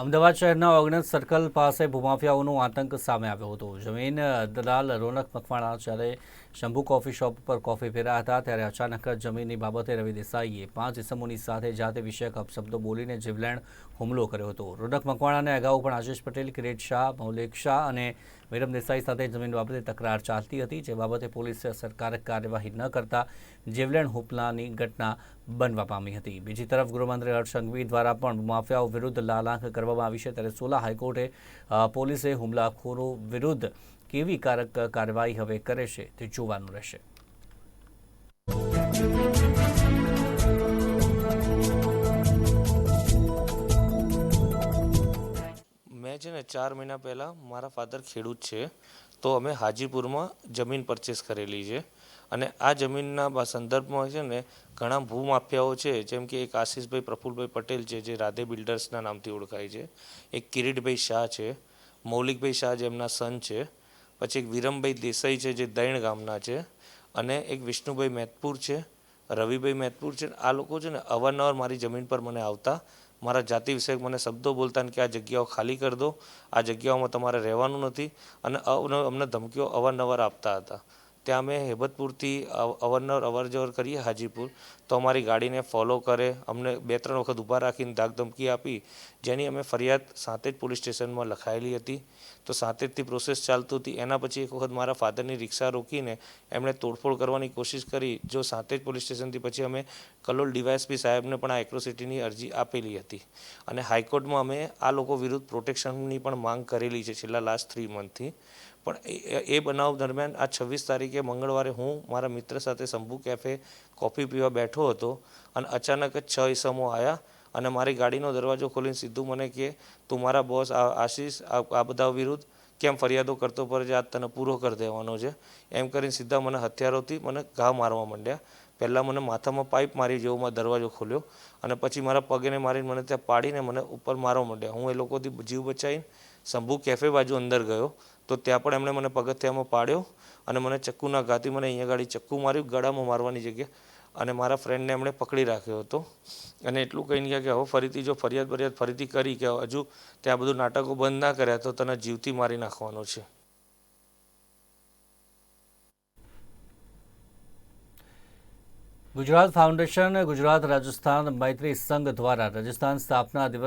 અમદાવાદ શહેરના ઓગણસ સર્કલ પાસે ભૂમાફિયાઓનો આતંક સામે આવ્યો હતો. જમીન દલાલ રોનક મકવાણા જ્યારે શંભુ કોફી શોપ પર કોફી પીર્યા હતા ત્યારે અચાનક જમીનની બાબતે રવિ દેસાઈએ પાંચ ઇસમોની સાથે જાતે વિષયક અપશબ્દો બોલીને જીવલેણ હુમલો કર્યો હતો. રોનક મકવાણાને અગાઉ પણ આશિષ પટેલ, કિરેટ શાહ, મૌલિક શાહ અને વિરમ દેસાઈ સાથે જમીન બાબતે તકરાર ચાલતી હતી, જે બાબતે પોલીસે અસરકારક કાર્યવાહી ન કરતા જીવલેણ હુમલાની ઘટના બનવા પામી હતી. બીજી તરફ ગૃહમંત્રી હર્ષ સંઘવી દ્વારા પણ માફિયાઓ વિરુદ્ધ લાલાંક કરવામાં આવી છે. ત્યારે સોલા હાઈકોર્ટે પોલીસે હુમલાખોરો વિરુદ્ધ કેવી કારક કાર્યવાહી હવે કરે છે તે જોવાનું રહેશે. મેં છે ને ચાર મહિના પહેલાં મારા ફાધર ખેડૂત છે, તો અમે હાજીપુરમાં જમીન પરચેસ કરેલી છે. અને આ જમીનના સંદર્ભમાં છે ને ઘણા ભૂમાફિયાઓ છે, જેમ કે એક આશીષભાઈ પ્રફુલભાઈ પટેલ છે, જે રાધે બિલ્ડર્સના નામથી ઓળખાય છે. એક કિરીટભાઈ શાહ છે, મૌલિકભાઈ શાહ જેમના સન છે પછી એક વિરમભાઈ દેસાઈ છે જે દૈણ ગામના છે અને એક વિષ્ણુભાઈ મહેતપુર છે, રવિભાઈ મેતપુર છે આ લોકો છે ને અવારનવાર મારી જમીન પર મને આવતા. મારા જાતિ વિષયક મને શબ્દો બોલતા કે આ જગ્યાઓ ખાલી કરી દો. આ જગ્યાઓમાં તમારે રહેવાનું નથી. અને અમને ધમકીઓ અવારનવાર આપતા હતા. ત્યાં અમે હેબતપુરથી અવ- અવારનવાર અવર જવર કરીએ હાજીપુર. તો અમારી ગાડીને ફોલો કરે. અમને બે ત્રણ વખત ઊભા રાખીને ધાકધમકી આપી, જેની અમે ફરિયાદ સાંતેજ પોલીસ સ્ટેશનમાં લખાયેલી હતી. તો સાંતેજથી પ્રોસેસ ચાલતું હતી. એના પછી એક વખત મારા ફાધરની રિક્ષા રોકીને એમણે તોડફોડ કરવાની કોશિશ કરી, જો સાંતેજ પોલીસ સ્ટેશનથી પછી અમે કલોલ ડીવાયએસપી સાહેબને પણ આ એક્રોસિટીની અરજી આપેલી હતી. અને હાઈકોર્ટમાં અમે આ લોકો વિરુદ્ધ પ્રોટેક્શનની પણ માંગ કરેલી છે છેલ્લા લાસ્ટ થ્રી મંથથી પણ એ- બનાવ દરમિયાન આ છવ્વીસ તારીખે મંગળવારે હું મારા મિત્ર સાથે શંભુ કેફે કોફી પીવા બેઠો હતો અને અચાનક જ છ ઈસમો આવ્યા અને મારી ગાડીનો દરવાજો ખોલીને સીધું મને કે, તું મારા બોસ આશીષ આ બધા વિરુદ્ધ કેમ ફરિયાદો કરતો પર જે આ તને પૂરો કરી દેવાનો છે? એમ કરીને સીધા મને હથિયારોથી મને ઘા મારવા માંડ્યા. પહેલાં મને માથામાં પાઇપ મારી જેવો મેં દરવાજો ખોલ્યો અને પછી મારા પગેને મારીને મને ત્યાં પાડીને મને ઉપર મારવા માંડ્યા. હું એ લોકોથી જીવ બચાવીને શંભુ કેફે બાજુ અંદર ગયો. તો ત્યાં પણ એમણે મને પગથિયામાં પાડ્યો અને મને ચક્કુના ઘાથી મને અહીંયા ગાડી ચક્કુ માર્યું, ગળામાં મારવાની જગ્યા. અને મારા ફ્રેન્ડને એમણે પકડી રાખ્યો હતો. અને એટલું કહીને ગયા કે હવે ફરીથી જો ફરિયાદ ફરિયાદ ફરીથી કરી કે હજુ ત્યાં બધું નાટકો બંધ ના કર્યા તો તને જીવથી મારી નાખવાનો છે. ગુજરાત ફાઉન્ડેશન ગુજરાત રાજસ્થાન મૈત્રી સંઘ દ્વારા રાજસ્થાન સ્થાપના દિવસ